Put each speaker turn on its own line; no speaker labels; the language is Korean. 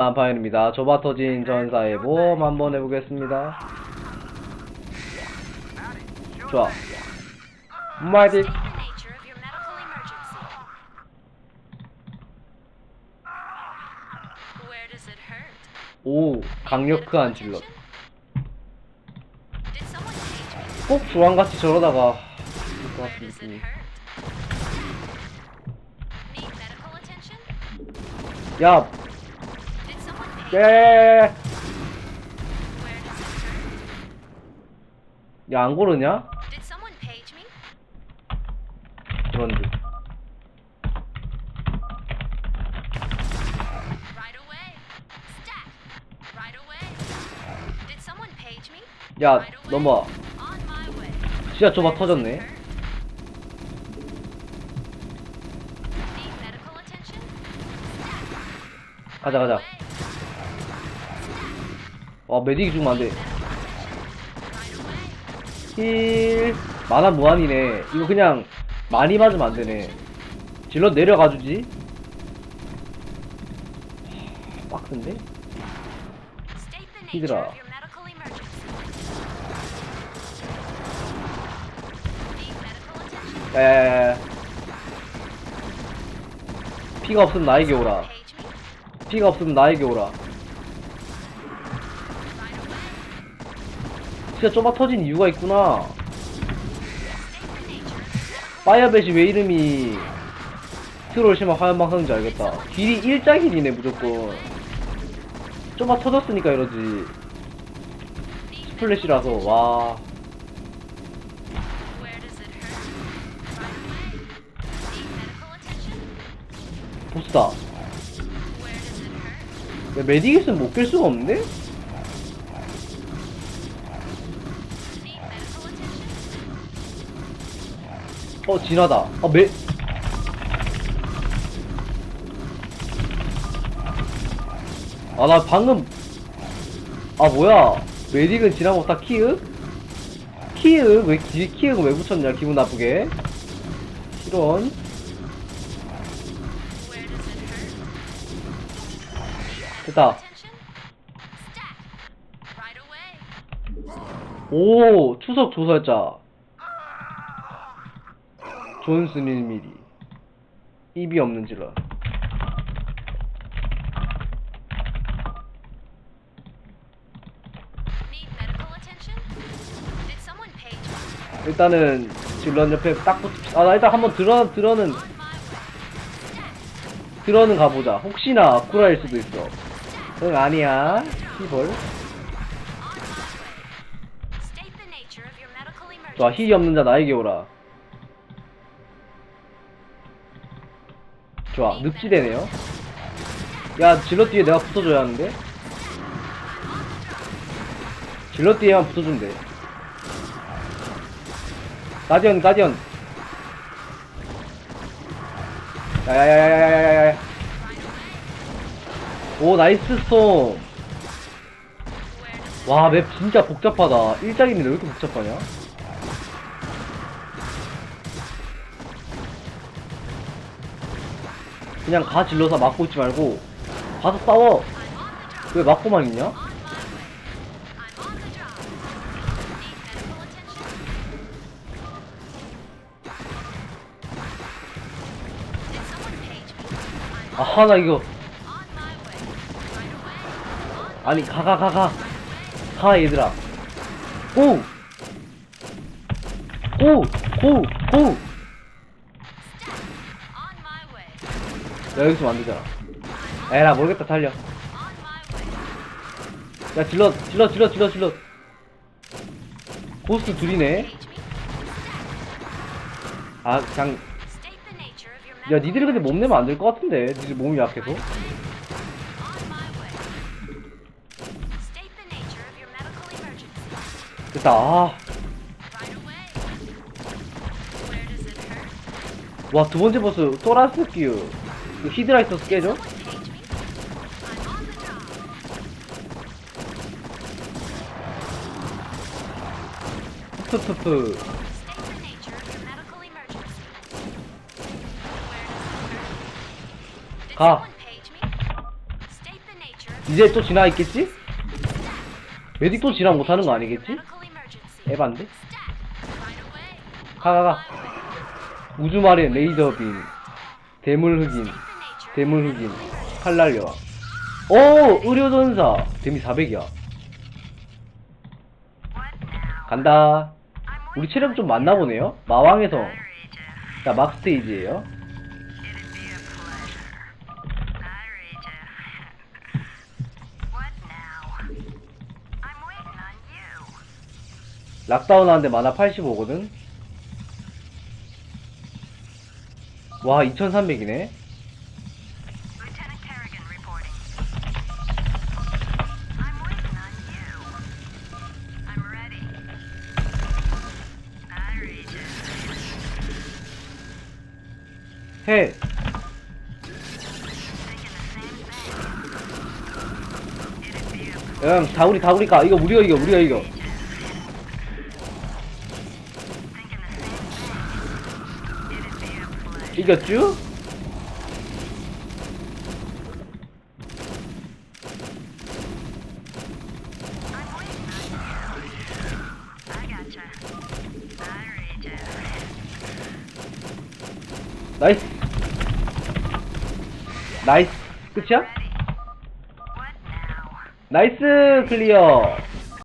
안파인입니다. 좁아 터진 네, 전사의 네, 보험 네. 한번 해보겠습니다. 좋아. 마이디. 오,
강력크 안질럿.
꼭 조항같이 저러다가 야, 야, 야, 야, 야, 야.
Where does it hurt?
야, 안 고르냐?
Did someone page me?
그런 듯.
Right away. Stat. Right away. Did someone page me?
야,
Right away.
넘어와.
On my way.
진짜 좁아 터졌네.
hurt? Need medical attention?
가자, 가자.
Right away.
와, 메딕이 죽으면 안 돼.
Right away.
힐. 만화 무한이네. 이거 그냥 많이 맞으면 안 되네. 질러 내려가주지. 빡센데? 히드라. 야야야야. 피가 없으면 나에게 오라. 피가 없으면 나에게 오라. 진짜 좁아 터진 이유가 있구나. 파이어벳이 왜 이름이 트롤 심화 화염방사인지 알겠다. 길이 일자 길이네 무조건. 좁아 터졌으니까 이러지. 스플래시라서 와. 보스다. 있으면 못깰 수가 없는데?
Need medical attention?
어 진하다. 아 메. 아나 방금 아 뭐야 메딕은 지나고 다 키읔? 키읔? 왜 키, 키읔은 왜 붙였냐 기분 나쁘게
hurt?
됐다. 오 추석 조살자 존스 밀미리 입이 없는 질러
Need medical attention? Did someone page me?
일단은 질런 옆에 딱 붙. 아나 일단 한번 들어 들어는. 들어는 가보자. 혹시나 아쿠라일 수도 있어. 응 아니야. 히벌. 좋아 힐이 없는 자 나에게 오라. 좋아 늪지대네요. 야 질러 뒤에 내가 붙어줘야 하는데. 질러 뒤에만 붙어주면 돼. 가디언 가디언. 야야야야야야야야. 오 나이스 스톰.
Where does
와맵 진짜 복잡하다. 일장인데 왜 이렇게 복잡하냐? 그냥 가 질러서 막고 있지 말고 가서 싸워. 왜 막고만 있냐? 아하 나 이거 아니 가가 가가
my way.
가 얘들아. 고! 고! 고! 고!
Stat. On my way.
야 여기서 안 되잖아. 에라 모르겠다 달려. 야 질러 질러 질러 질러 질러. 고스트 둘이네. 아 그냥 야 니들이 근데 몸 내면 안 될 것 같은데 니들 몸이 약해서. 됐다 아. 와 두 번째 보스 토라스 끼유 그 히드라 있어서 깨져? 푸푸푸 가 이제 또 지나 있겠지? 메딕 또 지나 못하는 거 아니겠지? 에반데? 가가가 우주마린 레이더빔 대물 흑인 대물 흑인 칼날 여왕 오 의료전사. 데미 400이야.
What now?
간다. 우리 체력 좀 많나 보네요. 마왕에서. 자 막스테이지에요. 락다운 하는데 만화 85거든? 와 2300이네 해 응, 다 우리 다 우리가 이거 우리가 이겨 우리가
pleasure.
이겼쥬? 나이스 나이스 끝이야? 나이스 클리어